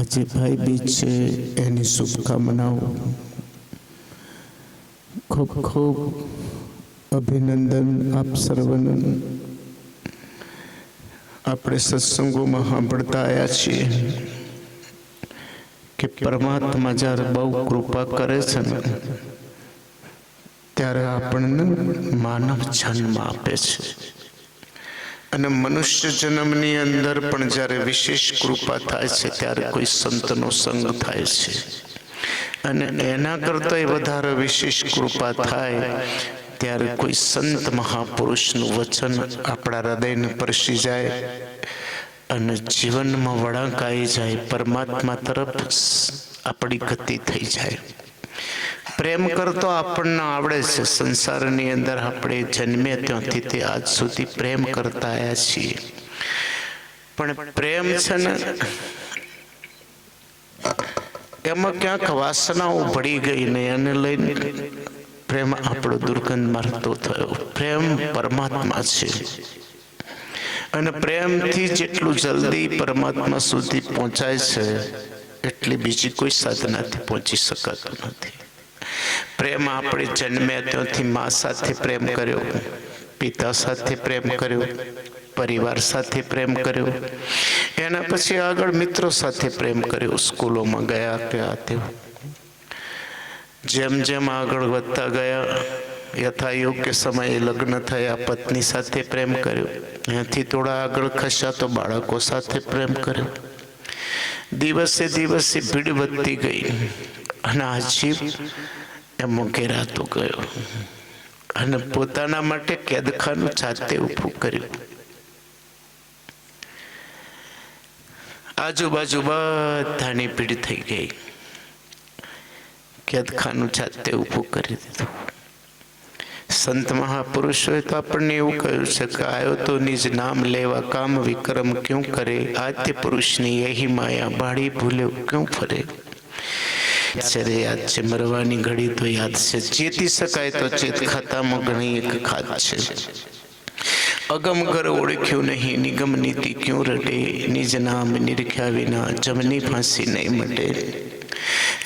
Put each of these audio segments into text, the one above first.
આજે ભાઈ બીજ છે, એની શુભકામનાઓ. ખૂબ ખૂબ અભિનંદન આપ સર્વને. આપણે સત્સંગોમાં સાંભળતા આવ્યા છીએ કે પરમાત્મા જ્યારે બહુ કૃપા કરે છે ને, ત્યારે આપણને માનવ જન્મ આપે છે. અને મનુષ્ય જન્મની અંદર પણ જ્યારે વિશેષ કૃપા થાય છે, ત્યારે કોઈ સંતનો સંગ થાય છે. અને એના કરતાંય વધારે વિશેષ કૃપા થાય, ત્યારે કોઈ સંત મહાપુરુષનું વચન આપણા હૃદયને પરસી જાય અને જીવનમાં વળાંક આવી જાય, પરમાત્મા તરફ આપણી ગતિ થઈ જાય. પ્રેમ કરતો આપણને આવડે છે. સંસારની અંદર આપણે જન્મે ત્યાંથી તે આજ સુધી પ્રેમ કરતા આવ્યા છીએ. પણ પ્રેમ છે ને, એમાં ક્યાંક વાસનાઓ ઉભળી ગઈ ને એને લઈને પ્રેમ આપણો દુર્ગંધ મારતો થયો. પ્રેમ પરમાત્મા છે. અને પ્રેમથી જેટલું જલ્દી પરમાત્મા સુધી પહોંચાય છે, એટલી બીજી કોઈ સાધનાથી પહોંચી શકાતું નથી. પ્રેમ આપણે જન્મ્યા ત્યાંથી મા સાથે પ્રેમ કર્યો, પિતા સાથે પ્રેમ કર્યો, પરિવાર સાથે પ્રેમ કર્યો. એના પછી આગળ મિત્રો સાથે પ્રેમ કર્યો, સ્કૂલોમાં ગયા કે તેઓ. જેમ જેમ આગળ વધતા ગયા, યથાયોગ્ય સમયે લગ્ન થયા, પત્ની સાથે પ્રેમ કર્યો. ત્યાંથી થોડા આગળ ખસ્યા તો બાળકો સાથે પ્રેમ કર્યો. દિવસે દિવસે ભીડ વધતી ગઈ. અને આ જીવ એમાં ઘેરાતો ગયો. અને પોતાના માટે કેદખાનું જાતે ઊભું કર્યું. આજુબાજુ બધાની ભીડ થઈ ગઈ. કેદખાનું જાતે ઊભું કરી દીધું. સંત મહાપુરુષોએ તો આપણને એવું કહ્યું છે કે આયો તો નિજ નામ લેવા કામ વિક્રમ ક્યું કરે? આદ્ય પુરુષની યહી માયા બાળી ભૂલ્યો, ક્યું ફરે? જ્યારે યાદ છે. મરવાની ઘડી તો યાદ છે. ચેતી શકાય તો ચેત ખાતામાં ઘણી એક ખાત છે. અગમ ઘર ઓળખ્યું નહીં, નિગમ નીતિ ક્યું રટે? નિજ નામ નિરખ્યા વિના જમની ફાંસી નહીં મટે.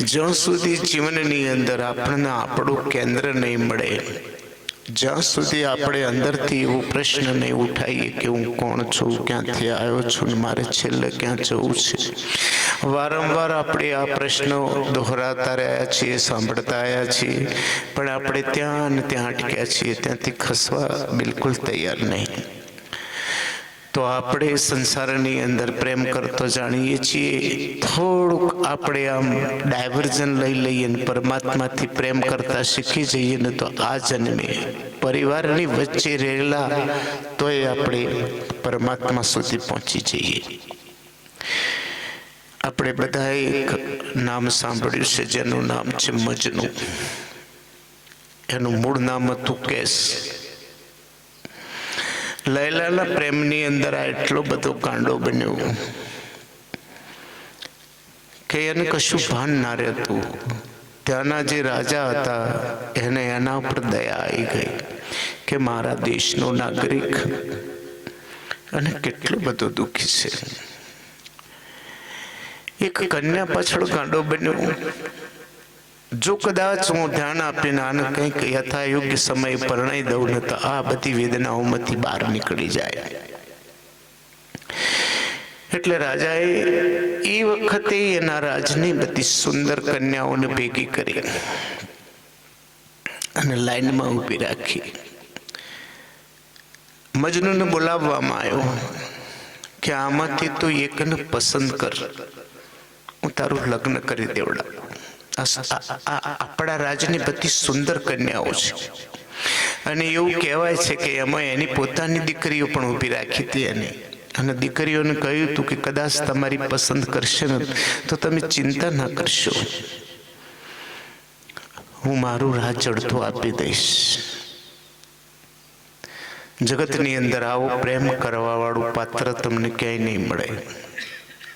જ્યાં સુધી જીવનની અંદર આપણને આપણું કેન્દ્ર નહીં મળે જ્યાં સુધી આપણે અંદરથી એવો પ્રશ્ન નહીં ઉઠાવીએ કે હું કોણ છું, ક્યાંથી આવ્યો છું ને મારે છેલ્લે ક્યાં જવું છે? વારંવાર આપણે આ પ્રશ્નો દોહરાતા રહ્યા છીએ, સાંભળતા આવ્યા છીએ, પણ આપણે ત્યાં ને ત્યાં અટક્યા છીએ, ત્યાંથી ખસવા બિલકુલ તૈયાર નહીં. તો આપણે સંસારની અંદર પ્રેમ કરતો જાણીએ છીએ. થોડુંક આપણે આમ ડાયવર્ઝન લઈ લઈએ ને પરમાત્માથી પ્રેમ કરતા શીખી જઈએ ને તો આ જન્મે. પરિવારની વચ્ચે રહેલા તોય આપણે પરમાત્મા સુધી પહોંચી જઈએ. આપણે બધા એક નામ સાંભળ્યું છે, જેનું નામ છે મજનું. એનું મૂળ નામ હતું કેસ. લૈલાના પ્રેમની અંદર આ એટલો બધો કાંડો બન્યો. કે એને કશું ભાન ના રહેતું. ત્યાંના જે રાજા હતા, એને એના ઉપર દયા આવી ગઈ કે મારા દેશનો નાગરિક. અને કેટલો બધો દુઃખી છે. એક કન્યા પાછળ કાંડો બન્યો. જો કદાચ હું ધ્યાન આપીને આને કંઈક યથાયોગ્ય સમય પરણાઈ દઉં ને તો આ બધી વેદનાઓમાંથી બહાર નીકળી જાય. એટલે રાજાએ એ વખતે એના રાજની બધી સુંદર કન્યાઓને ભેગી કરી અને લાઈનમાં ઊભી રાખી. મજનુને બોલાવવામાં આવ્યો કે આમાંથી તું એકને પસંદ કર. હું તારું લગ્ન કરી દેવડાવું. આપણા રાજની બધી સુંદર કન્યાઓ છે. અને એવું કહેવાય છે કે એમાં એની પોતાની દીકરીઓ પણ ઊભી રાખી હતી એને. અને દીકરીઓને કહ્યું હતું કે કદાચ તમારી પસંદ કરશે ને તો તમે ચિંતા ના કરશો. હું મારું રાહ ચડતો આપી દઈશ. જગતની અંદર આવો પ્રેમ કરવા વાળું પાત્ર તમને ક્યાંય નહીં મળે.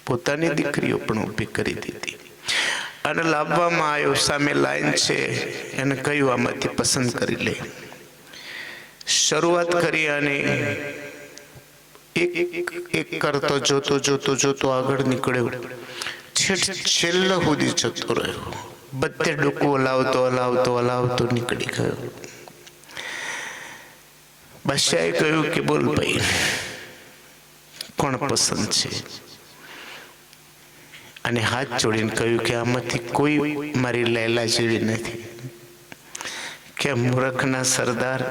પોતાની દીકરીઓ પણ ઊભી કરી દીધી. અને લાવવામાં આવ્યો સામે લાઈન છે. એને કહ્યું આમાંથી પસંદ કરી લે. શરૂઆત કરી અને એક એક કરતો જોતો જોતો જોતો આગળ નીકળ્યો. છેટ છેલ્લો સુધી જતો રહ્યો. બધે ડૂકું હલાવતો હલાવતો હલાવતો નીકળી ગયો. બાદશાહે કહ્યું કે, બોલ ભાઈ, કોણ પસંદ છે? અને હાથ જોડીને કહ્યું કે આમાંથી કોઈ મારી લૈલા જેવી નથી. કે મૂરખના સરદાર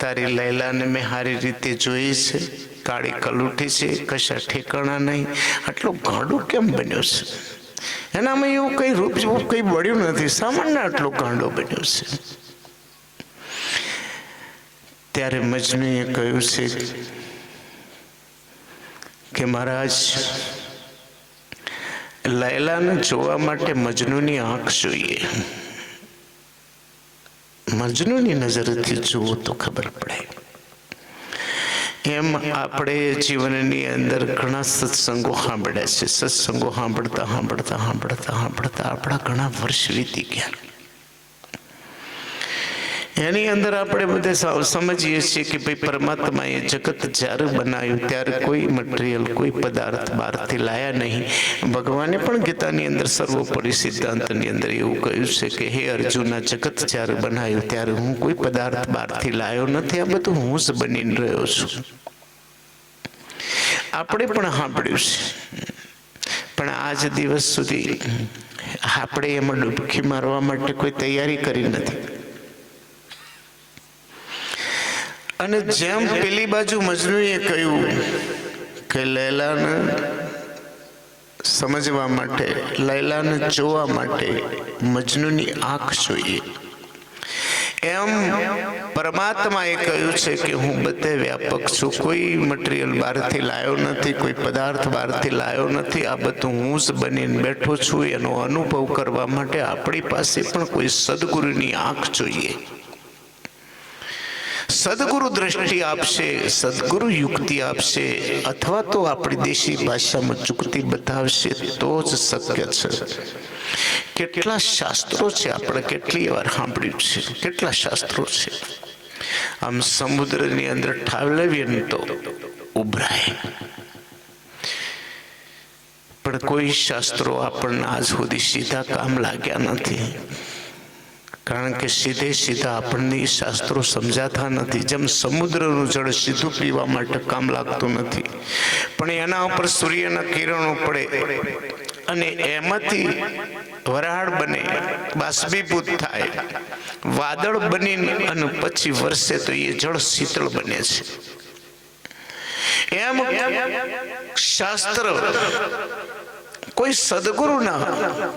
તારી લૈલાને મેં સારી રીતે જોઈ છે? કાળી કલુઠી છે? કશા ઠેકાણા નહીં? આટલો ગાંડું કેમ બન્યો છે? એનામાં એવું કઈ રૂપ જેવું કઈ બળ્યું નથી. સામાન્ય આટલો ગાંડો બન્યો છે. ત્યારે મજનુએ કહ્યું છે કે મહારાજ લૈલાને જોવા માટે મજનુની આંખ જોઈએ. મજનુની નજરથી જુઓ તો ખબર પડે. એમ આપણે જીવનની અંદર ઘણા સત્સંગો સાંભળ્યા છે. સત્સંગો સાંભળતા સાંભળતા સાંભળતા સાંભળતા આપણા ઘણા વર્ષ વીતી ગયા. એની અંદર આપણે બધે સમજીએ છીએ કે ભાઈ પરમાત્માએ જગત જ્યારે બનાવ્યું ત્યારે કોઈ મટીરિયલ કોઈ પદાર્થ બહારથી લાયા નહીં. ભગવાને પણ ગીતાની અંદર સર્વોપરી સિદ્ધાંતની અંદર એવું કહ્યું છે કે હે અર્જુના જગત જ્યારે બનાવ્યું ત્યારે હું કોઈ પદાર્થ બહારથી લાયો નથી. આ બધું હું જ બનીને રહ્યો છું. આપણે પણ સાંભળ્યું છે. પણ આજ દિવસ સુધી આપણે એમાં ડૂબકી મારવા માટે કોઈ તૈયારી કરી નથી. અને જેમ પેલી બાજુ મજનુએ કહ્યું કે લૈલાને સમજવા માટે, લૈલાને જોવા માટે મજનુની આંખ જોઈએ. એમ પરમાત્માએ કહ્યું છે કે હું બધે વ્યાપક છું. કોઈ મટીરિયલ બહારથી લાયો નથી, કોઈ પદાર્થ બહારથી લાયો નથી. આ બધું હું જ બનીને બેઠો છું. એનો અનુભવ કરવા માટે આપણી પાસે પણ કોઈ સદગુરુની આંખ જોઈએ. સદગુરુ દ્રષ્ટિ આપશે, સદગુરુ યુક્તિ આપશે, અથવા તો આપણી દેશી ભાષામાં ચુક્તિ બતાવશે, તો જ શક્ય છે. કેટલા શાસ્ત્રો છે આપણે કેટલી વાર સાંભળ્યું છે? કેટલા શાસ્ત્રો છે? આમ સમુદ્રની અંદર ઠાલવીએ તો ઉભરાય. પણ કોઈ શાસ્ત્રો આપણને આજ સુધી સીધા કામ લાગ્યા નથી. કારણ કે સીધે સીધા આપણને એ શાસ્ત્રો સમજાતા નથી. જેમ સમુદ્રનું જળ સીધું પીવા માટે કામ લાગતું નથી. પણ એના ઉપર સૂર્યના કિરણો પડે અને એમાંથી વરાળ બને, બાષ્પીભૂત થાય, વાદળ બનીને અને પછી વરસે તો એ જળ શીતળ બને છે. એમ શાસ્ત્ર કોઈ સદગુરુના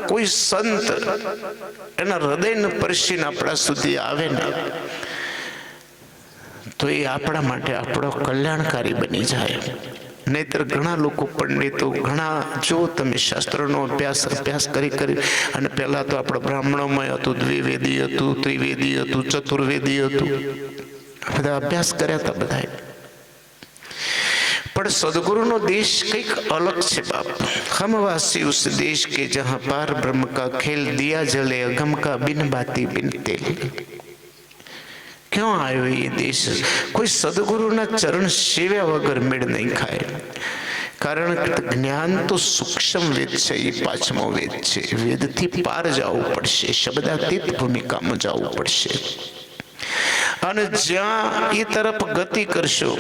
કોઈ સંત એના હૃદયને પરસીને આપણા સુધી આવે ને, તો એ આપણા માટે આપણો કલ્યાણકારી બની જાય. નહીતર ઘણા લોકો પંડિતો, ઘણા, જો તમે શાસ્ત્રનો અભ્યાસ અભ્યાસ કરી કરી, અને પહેલા તો આપણે બ્રાહ્મણોમાં હતું, દ્વિવેદી હતું, ત્રિવેદી હતું, ચતુર્વેદી હતું, બધા અભ્યાસ કર્યા હતા બધાએ. પણ સદગુરુનો દેશ કંઈક અલગ છે બાપ. હમવાસી ઉસ દેશ કે જહાં પાર બ્રહ્મ કા ખેલ દિયા જલે અગમ કા બિન બાતી બિન તેલ. ક્યાં આવ્યો એ દેશ? કોઈ સદગુરુના ચરણ સેવ્યા વગર મેળ નહીં ખાય. કારણ જ્ઞાન તો સૂક્ષ્મ વેદ છે, એ પાંચમો વેદ છે. વેદથી પાર જવું પડશે, શબ્દાતીત ભૂમિકામાં જવું પડશે. અને જ્યાં એ તરફ ગતિ કરશો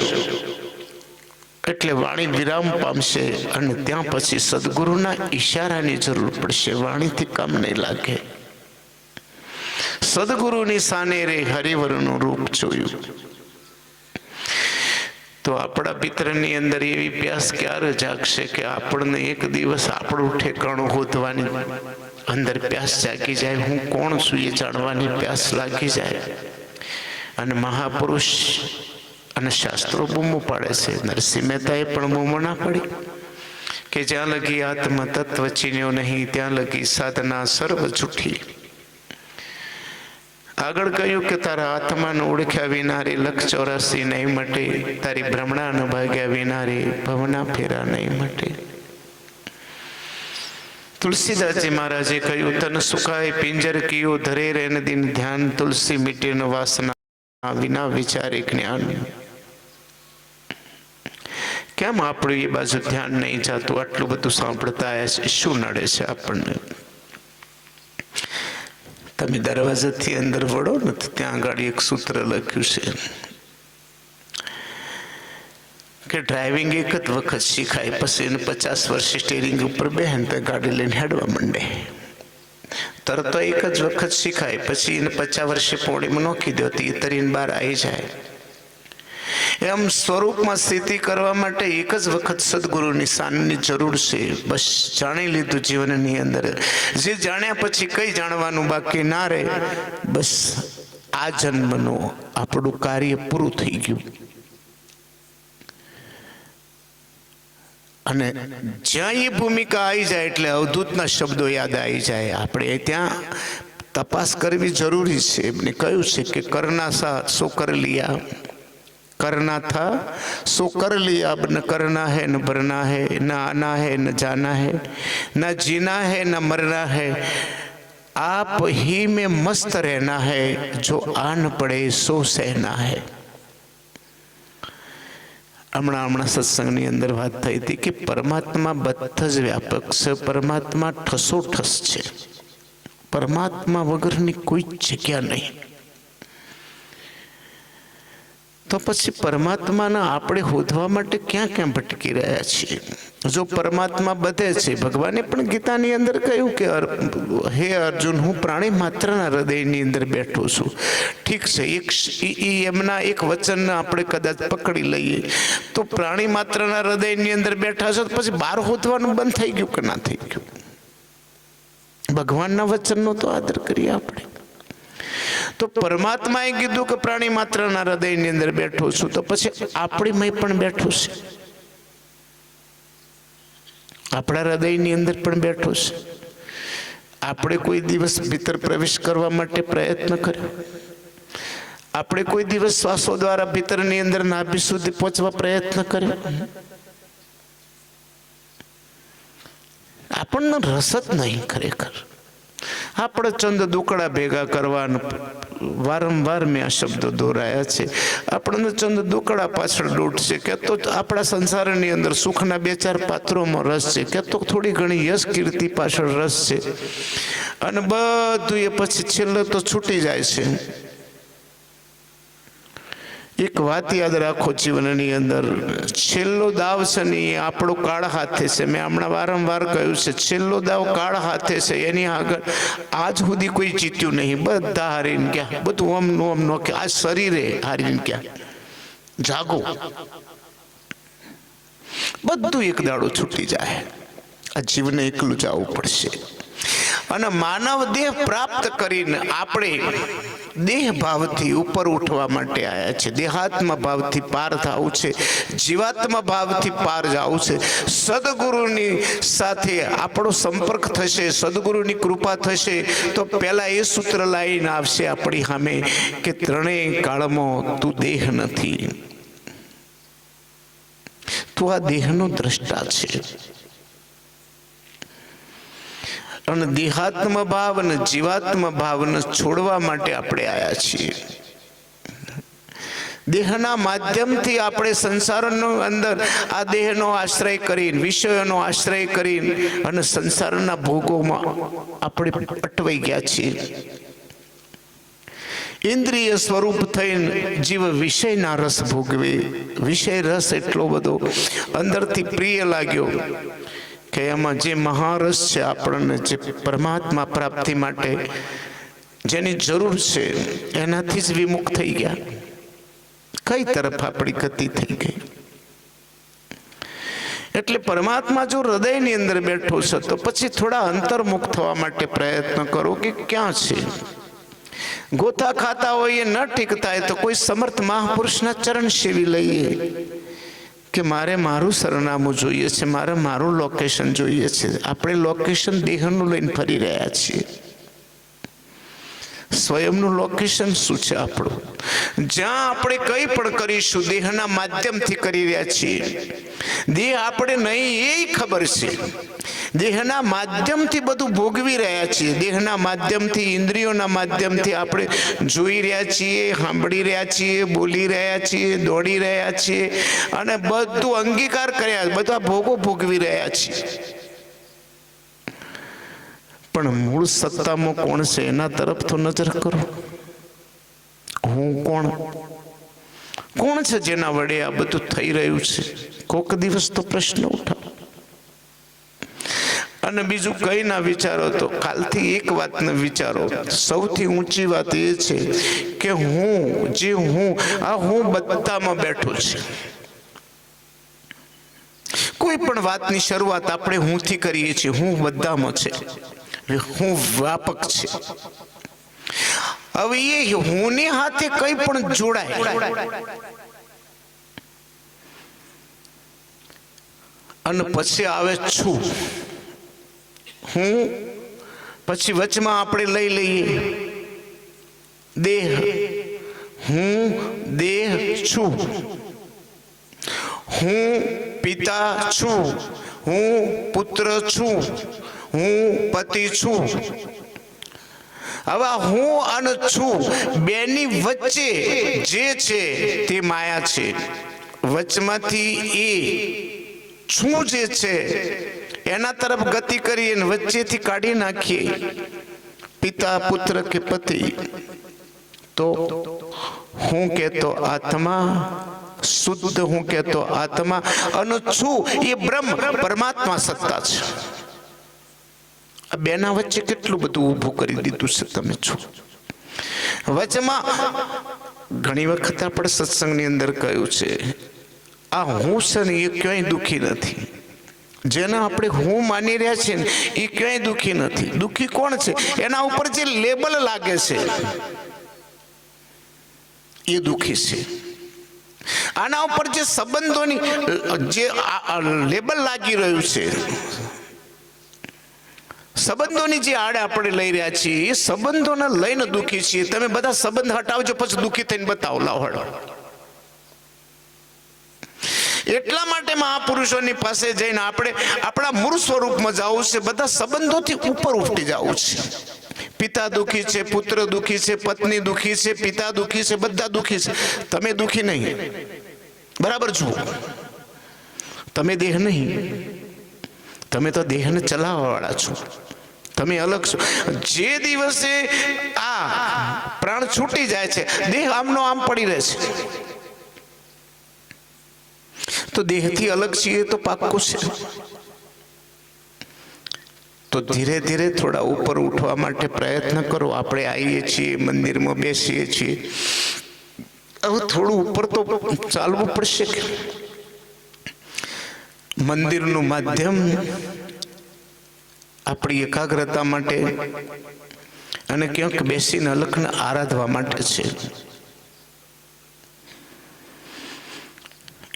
એટલે વાણી વિરામ પામશે અને ત્યાં પછી સદગુરુના ઈશારાની જરૂર પડશે. વાણીથી કામ નહીં લાગે. સદગુરુની સાને રે હરિવરનું રૂપ જોયું. તો આપણા પિત્રની અંદર એવી પ્યાસ ક્યારે જાગશે કે આપણને એક દિવસ આપણું ઠેકાણું હોદવાની અંદર પ્યાસ જાગી જાય. હું કોણ છું એ જાણવાની પ્યાસ લાગી જાય. અને મહાપુરુષ અને શાસ્ત્રો બૂમો પાડે છે. નરસિંહ મહેતાએ પણ બૂમો ના પડી કે જ્યાં લગી આત્મ તત્વ ચીન્યો નહીં, ત્યાં લગી સાધના સર્વ જૂઠી આગળ કહ્યું કે તારા આત્માને ઓળખ્યા વિનારી લક્ષ ચોરાસી નહીં મટે, તારી ભ્રમણાને ભાગ્યા વિનારી ભવના ફેરા નહીં મટે. તુલસીદાસજી મહારાજે કહ્યું, તન સુખાય પિંજર કિયો ધરે રેન દિન ધ્યાન, તુલસી મીટે ન વાસના વિના વિચારે જ્ઞાન. કેમ આપણું એ બાજુ ધ્યાન નહીં જાતું? આટલું બધું સાંભળતા આવ્યા શું નડે છે આપણને? તમે દરવાજાથી અંદર વળો ને તો ત્યાં આગળ એક સૂત્ર લખ્યું છે કે ડ્રાઇવિંગ એક જ વખત શીખાય, પછી એને પચાસ વર્ષ સ્ટેરિંગ ઉપર બેહે તો ગાડી લઈને હેડવા માંડે. તરત એક જ વખત શીખાય, પછી એને પચાસ વર્ષે પોણીમાં નોખી દો તો એ તરીને બહાર આવી જાય. એમ સ્વરૂપમાં સ્થિતિ કરવા માટે એક જ વખત સદગુરુની સાનની જરૂર છે. બસ જાણી લીધું જીવનની અંદર. જે જાણ્યા પછી કઈ જાણવાનું બાકી ના રહે. બસ આ જન્મનું આપણું કાર્ય પૂરું થઈ ગયું. અને જ્યાં એ ભૂમિકા આવી જાય એટલે અવધૂતના શબ્દો યાદ આવી જાય. આપણે ત્યાં તપાસ કરવી જરૂરી છે. એમને કહ્યું છે કે કરના સા સો કર લિયા. करना था सो कर लिया अब न करना है न भरना है न आना है न जाना है न जीना है न मरना है आप ही में मस्त रहना है जो आन पड़े सो सहना है હમણાં હમણાં સત્સંગની અંદર વાત થઈ હતી કે પરમાત્મા બધા જ વ્યાપક છે પરમાત્મા ઠસોઠસ છે પરમાત્મા વગરની કોઈ જગ્યા નહીં તો પછી પરમાત્માના આપણે શોધવા માટે ક્યાં ક્યાં ભટકી રહ્યા છીએ? જો પરમાત્મા બધે છે, ભગવાને પણ ગીતાની અંદર કહ્યું કે હે અર્જુન, હું પ્રાણી માત્રના હૃદયની અંદર બેઠો છું. ઠીક છે, એક એમના એક વચનને આપણે કદાચ પકડી લઈએ. તો પ્રાણી માત્રના હૃદયની અંદર બેઠા છો તો પછી બહાર હોતવાનું બંધ થઈ ગયું કે ના થઈ ગયું? ભગવાનના વચનનો તો આદર કરીએ આપણે. તો પરમાત્માએ કીધું કે પ્રાણી માત્રના હૃદયની અંદર બેઠો છું. તો પછી આપણી મય પણ બેઠું છે. આપણા હૃદયની અંદર પણ બેઠો છે. આપણે કોઈ દિવસ ભીતર પ્રવેશ કરવા માટે પ્રયત્ન કર્યો. આપણે કોઈ દિવસ શ્વાસો દ્વારા ભીતરની અંદર નાભી સુધી પહોંચવા પ્રયત્ન કર્યો. આપણને રસ જ નહીં ખરેખર. આપણે ચંદ દુકડા ભેગા કરવાનું વારંવાર મેં આ શબ્દો દોરાયા છે. આપણને ચંદ દુકડા પાછળ દોટ છે. કે તો આપણા સંસારની અંદર સુખના બે ચાર પાત્રોમાં રસ છે. કે તો થોડી ઘણી યશ કીર્તિ પાછળ રસ છે. અને બધું એ પછી છેલ્લે તો છૂટી જાય છે. એક વાત યાદ રાખો જીવનની અંદર. છેલ્લો દાવ છે ને એ આપણો કાળ હાથે છે. મેં હમણાં વારંવાર કહ્યું છે, છેલ્લો દાવ કાળ હાથે છે. એની આગળ આજ સુધી કોઈ જીત્યું નહીં. બધા હારીને ગયા. બધું ઓમ નો ઓમ નો આ શરીરે હારીને ગયા. જાગો. બધું એક દાડો છૂટી જાય. આ જીવને એકલું જવું પડશે. અને માનવ દેહ પ્રાપ્ત કરીને આપણે દેહ ભાવથી ઉપર ઉઠવા માટે આવ્યા છે. દેહાત્મ ભાવથી પાર થવું છે. જીવાત્મ ભાવથી પાર જવું છે. સદગુરુની સાથે આપણો સંપર્ક થશે, સદગુરુની કૃપા થશે, તો પહેલાં એ સૂત્ર લાવીને આવશે આપણી સામે કે ત્રણેય કાળમાં તું દેહ નથી. તું આ દેહનો દ્રષ્ટા છે. અને દેહાત્મ ભાવ અને જીવાત્મ ભાવને છોડવા માટે આપણે આવ્યા છીએ. દેહના માધ્યમથી આપણે સંસારનો અંદર આ દેહનો આશ્રય કરીને, વિષયોનો આશ્રય કરીને અને સંસારના ભોગોમાં આપણે અટવાઈ ગયા છીએ. ઇન્દ્રિય સ્વરૂપ થઈને જીવ વિષયના રસ ભોગવે. વિષય રસ એટલો બધો અંદરથી પ્રિય લાગ્યો. કે એમાં જે મહારસ છે આપણને, જે પરમાત્મા પ્રાપ્તિ માટે જેની જરૂર છે, એનાથી જ વિમુખ થઈ ગયા. કઈ તરફ આપણી ગતિ થઈ ગઈ? એટલે પરમાત્મા જો હૃદયની અંદર બેઠો છે, તો પછી થોડા અંતર્મુખ થવા માટે પ્રયત્ન કરો કે ક્યાં છે? ગોથા ખાતા હોઈએ, ન ઠીક હોય, તો કોઈ સમર્થ મહાપુરુષના ચરણ સેવી લઈએ. કે મારે મારું સરનામું જોઈએ છે, મારે મારું લોકેશન જોઈએ છે. આપણે લોકેશન દેહનું લઈને ફરી રહ્યા છીએ. સ્વયંનું લોકેશન શું છે આપણું? જ્યાં આપણે કંઈ પણ કરીશું, દેહના માધ્યમથી કરી રહ્યા છીએ. દેહ આપણે નહીં, એ ખબર છે. દેહના માધ્યમથી બધું ભોગવી રહ્યા છીએ. દેહના માધ્યમથી, ઇન્દ્રિયોના માધ્યમથી આપણે જોઈ રહ્યા છીએ, સાંભળી રહ્યા છીએ, બોલી રહ્યા છીએ, દોડી રહ્યા છીએ અને બધું અંગીકાર કર્યા, બધા ભોગો ભોગવી રહ્યા છીએ. પણ મૂળ સત્તામાં કોણ છે? એના તરફ તો નજર કરો. હું કોણ? કોણ છે જેના વડે આ બધું થઈ રહ્યું છે? કોક દિવસ તો પ્રશ્ન ઉઠાવો. અને બીજું કઈ ના વિચારો તો કાલથી એક વાતને વિચારો. સૌથી ઊંચી વાત એ છે કે હું, જે હું, આ હું બધામાં બેઠો છે. કોઈ પણ વાતની શરૂઆત આપણે હુંથી કરીએ છીએ. હું બધામાં છે. હું વ્યાપક છે. હવે એ હુંની હાથે કઈ પણ જોડાય. અને પછી આવે છું. હું પછી વચમાં આપણે લઈ લઈએ. દેહ. હું દેહ છું. હું પિતા છું. હું પુત્ર છું. હું પતિ છું. હવે હું અને છું બેની વચ્ચે જે છે તે માયા છે. વચમાંથી એ છું જે છે, એના તરફ ગતિ કરી અને વચ્ચેથી કાઢી નાખીએ પિતા, પુત્ર કે પતિ, તો હું કહેતો આત્મા, શુદ્ધ હું કહેતો આત્મા અને છું એ બ્રહ્મ, પરમાત્મા સત્તા છે. આ બેના વચ્ચે કેટલું બધું ઊભું કરી દીધું છે તમે છો? વચમાં ઘણી વખત આપણે સત્સંગની અંદર કહ્યું છે, આ હું છે ને એ ક્યાંય દુઃખી નથી. જેને આપણે હું માની રહ્યા છીએ ને, એ ક્યાંય દુઃખી નથી. દુઃખી કોણ છે? એના ઉપર જે લેબલ લાગે છે, એ દુઃખી છે. આના ઉપર જે સંબંધોની જે લેબલ લાગી રહ્યું છે સંબંધોની જે આડે આપણે લઈ રહ્યા છીએ એ સંબંધોને લઈને દુઃખી છીએ. તમે બધા સંબંધ હટાવજો, પછી દુઃખી થઈને બતાવો લાવડો એટલા માટે મહાપુરુષોની પાસે જઈને આપણે આપણા મૂળ સ્વરૂપમાં જવું છે. બધા સંબંધોથી ઉપર ઉઠી જવું છે. પિતા દુખી છે, પુત્ર દુઃખી છે, પત્ની દુખી છે, પિતા દુઃખી છે, બધા દુખી છે. તમે દુઃખી નહીં. બરાબર જુઓ. તમે દેહ નહીં. તમે તો દેહને ચલાવવા વાળા છો. તમે અલગ છો. જે દિવસે આ પ્રાણ છૂટી જાય છે, દેહ આમનો આમ પડી રહે છે. તો દેહથી અલગ છીએ તો પાક્કું છે. તો ધીરે ધીરે થોડા ઉપર ઉઠવા માટે પ્રયત્ન કરો. આપણે આવીએ છીએ, મંદિરમાં બેસીએ છીએ. હવે થોડું ઉપર તો ચાલવું પડશે. મંદિરનું માધ્યમ આપણી એકાગ્રતા માટે અને ક્યાંક બેસીને અલખને આરાધવા માટે છે.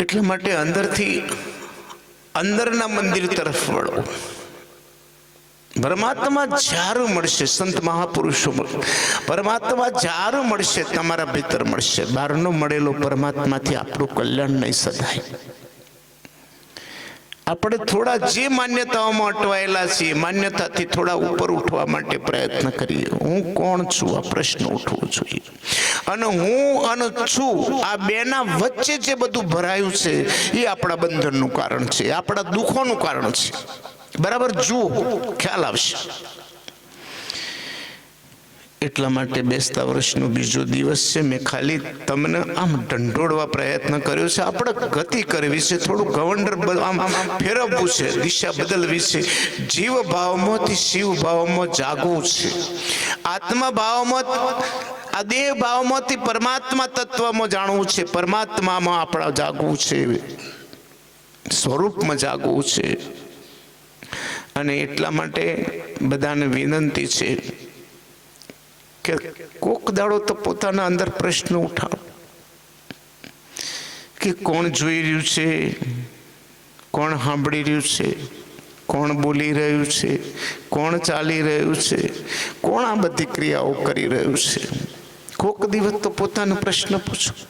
એટલા માટે અંદરથી અંદરના મંદિર તરફ વળો. પરમાત્મા જારું મળશે, સંત મહાપુરુષો પરમાત્મા જારું મળશે, તમારા ભીતર મળશે. બહારનો મળેલો પરમાત્માથી આપણું કલ્યાણ નહીં સદાય આપણે થોડા જે માન્યતાઓમાં અટવાયેલા છીએ, માન્યતાથી થોડા ઉપર ઉઠવા માટે પ્રયત્ન કરીએ. હું કોણ છું? આ પ્રશ્ન ઉઠવો જોઈએ. અને હું અને છું, આ બેના વચ્ચે જે બધું ભરાયું છે, એ આપણા બંધનનું કારણ છે, આપણા દુઃખોનું કારણ છે. બરાબર? જુઓ, ખ્યાલ આવશે. એટલા માટે બેસતા વર્ષનો બીજો દિવસ છે. મેં ખાલી તમને આમ ઢંઢોળવા પ્રયત્ન કર્યો છે. આપણે ગતિ કરવી છે. થોડું ગવંડર આમ ફેરવવું છે. દિશા બદલવી છે. જીવ ભાવમાંથી શિવ ભાવમાં જાગવું છે. આત્મા ભાવમાં આ દેહ ભાવમાંથી પરમાત્મા તત્વમાં જાણવું છે. પરમાત્મામાં આપણા જાગવું છે. સ્વરૂપમાં જાગવું છે. અને એટલા માટે બધાને વિનંતી છે. કે કોક દાડો તો પોતાના અંદર પ્રશ્ન ઉઠાવ. કે કોણ જોઈ રહ્યું છે? કોણ સાંભળી રહ્યું છે? કોણ બોલી રહ્યું છે? કોણ ચાલી રહ્યું છે? કોણ આ બધી ક્રિયાઓ કરી રહ્યું છે? કોક દિવસ તો પોતાનો પ્રશ્ન પૂછો.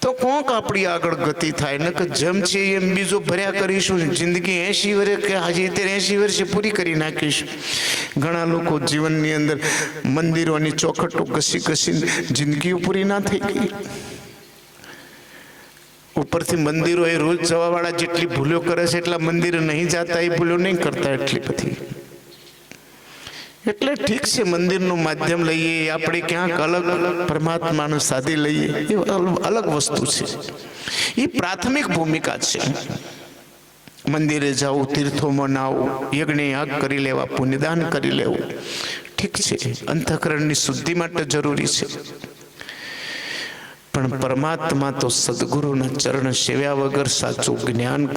તો કોક આપણી આગળ ગતિ થાય? ને કે જેમ છે એમ બીજો ભર્યા કરીશું. જિંદગી એસી વર્ષ કે હજી અત્યારે એસી વર્ષે પૂરી કરી નાખીશું. ઘણા લોકો જીવનની અંદર મંદિરોની ચોખટો ઘસી ઘસીને જિંદગીઓ પૂરી ના થઈ ગઈ. ઉપરથી મંદિરો એ રોજ જવાવાળા જેટલી ભૂલો કરે છે એટલા મંદિરે નહીં જતા, એ ભૂલો નહીં કરતા એટલી બધી. એટલે ઠીક છે, મંદિરનું માધ્યમ લઈએ, આપણે ક્યાંક અલગ પરમાત્માનું સાધી લઈએ, એ અલગ વસ્તુ છે. એ પ્રાથમિક ભૂમિકા છે. મંદિરે જવું તીર્થોમાં નાવું યજ્ઞ યાગ કરી લેવા, પુણ્યદાન કરી લેવું. ઠીક છે, અંતઃકરણની શુદ્ધિ માટે જરૂરી છે. પણ પરમાત્મા તો સદગુરુના ચરણ સેવ્યા વગર સાચું જ્ઞાન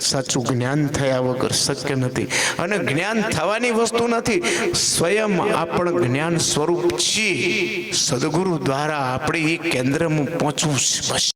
સાચું જ્ઞાન થયા વગર શક્ય નથી. અને જ્ઞાન થવાની વસ્તુ નથી. સ્વયં આપણ જ્ઞાન સ્વરૂપ છીએ. સદગુરુ દ્વારા આપણે એ કેન્દ્રમાં પહોંચવું બસ